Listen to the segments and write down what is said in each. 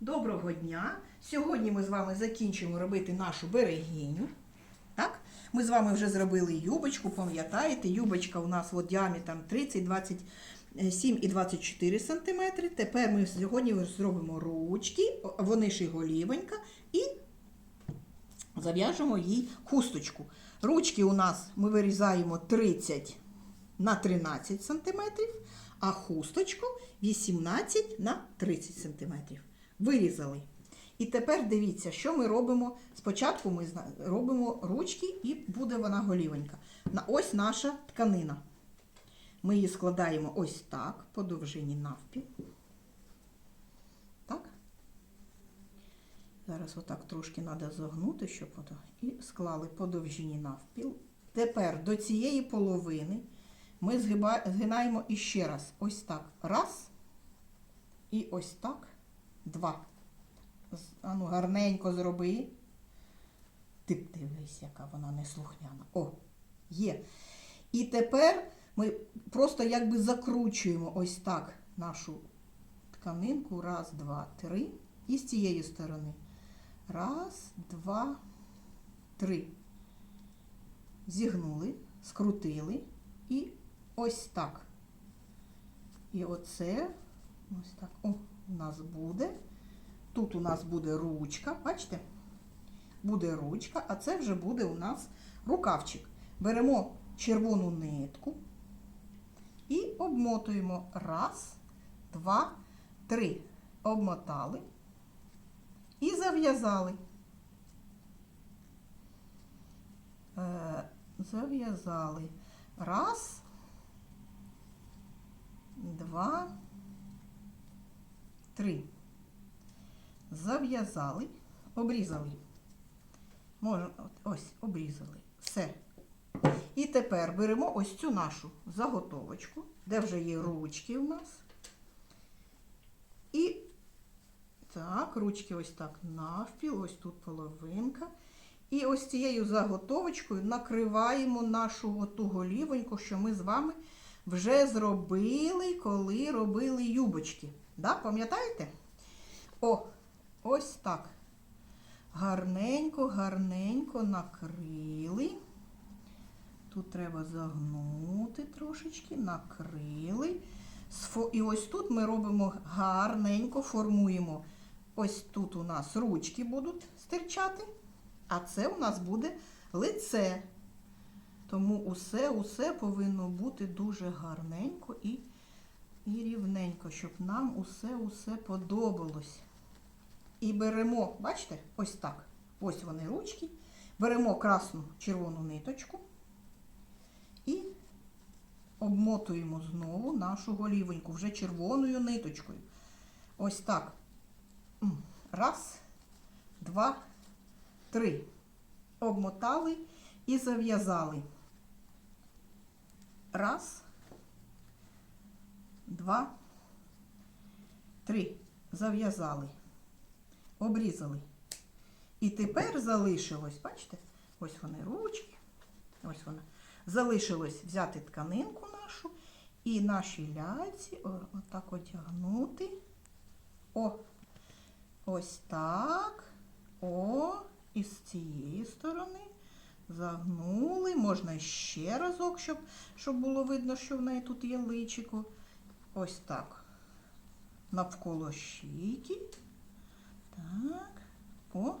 Доброго дня! Сьогодні ми з вами закінчимо робити нашу берегиню. Так? Ми з вами вже зробили юбочку, пам'ятаєте, юбочка у нас от діаметром 30, 27 і 24 см. Тепер ми сьогодні зробимо ручки, вони ж і голівенька, і зав'яжемо їй хусточку. Ручки у нас ми вирізаємо 30 на 13 см, а хусточку 18 на 30 см. Вирізали. І тепер дивіться, що ми робимо. Спочатку ми робимо ручки і буде вона голівенька. Ось наша тканина. Ми її складаємо ось так, по довжині навпіл. Так. Зараз отак трошки треба загнути, щоб ото. І склали по довжині навпіл. Тепер до цієї половини ми згинаємо іще раз. Ось так. Раз. І ось так. Два. Ану, гарненько зроби. Ти дивись, яка вона неслухняна. О, є. І тепер ми просто якби закручуємо ось так нашу тканинку. Раз, два, три. І з цієї сторони. Раз, два, три. Зігнули, скрутили. І ось так. І оце ось так. О, у нас буде. Тут у нас буде ручка, бачите? Буде ручка, а це вже буде у нас рукавчик. Беремо червону нитку і обмотуємо. Раз, два, три. Обмотали і зав'язали. Е, зав'язали. Раз, два, три. Зав'язали, обрізали. Можна, ось, обрізали. Все. І тепер беремо ось цю нашу заготовочку, де вже є ручки у нас. І так, ручки ось так навпіл, ось тут половинка. І ось цією заготовочкою накриваємо нашу оту голівоньку, що ми з вами вже зробили, коли робили юбочки. Да? Пам'ятаєте? О, ось так. Гарненько, гарненько накрили. Тут треба загнути трошечки, накрили. І ось тут ми робимо гарненько, формуємо. Ось тут у нас ручки будуть стирчати, а це у нас буде лице. Тому усе, усе повинно бути дуже гарненько і, і рівненько, щоб нам усе, усе подобалось. І беремо, бачите, ось так. Ось вони ручки. Беремо красну червону ниточку і обмотуємо знову нашу голівоньку вже червоною ниточкою. Ось так. Раз, два, три. Обмотали і зав'язали. Раз, два, три. Зав'язали. Обрізали. І тепер залишилось, бачите, ось вони ручки, ось вона. Залишилось взяти тканинку нашу і наші ляйці о- отак одягнути. О, ось так. О, і з цієї сторони загнули. Можна ще разок, щоб, щоб було видно, що в неї тут є личико. Ось так. Навколо щіки. Так. О.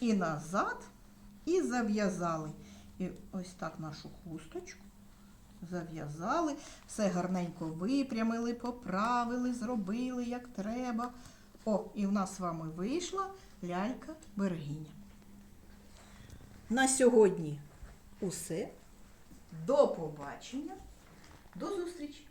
І назад. І зав'язали. І ось так нашу хусточку. Зав'язали. Все гарненько випрямили, поправили, зробили як треба. О, і в нас з вами вийшла лялька берегиня. На сьогодні усе. До побачення. До зустрічі!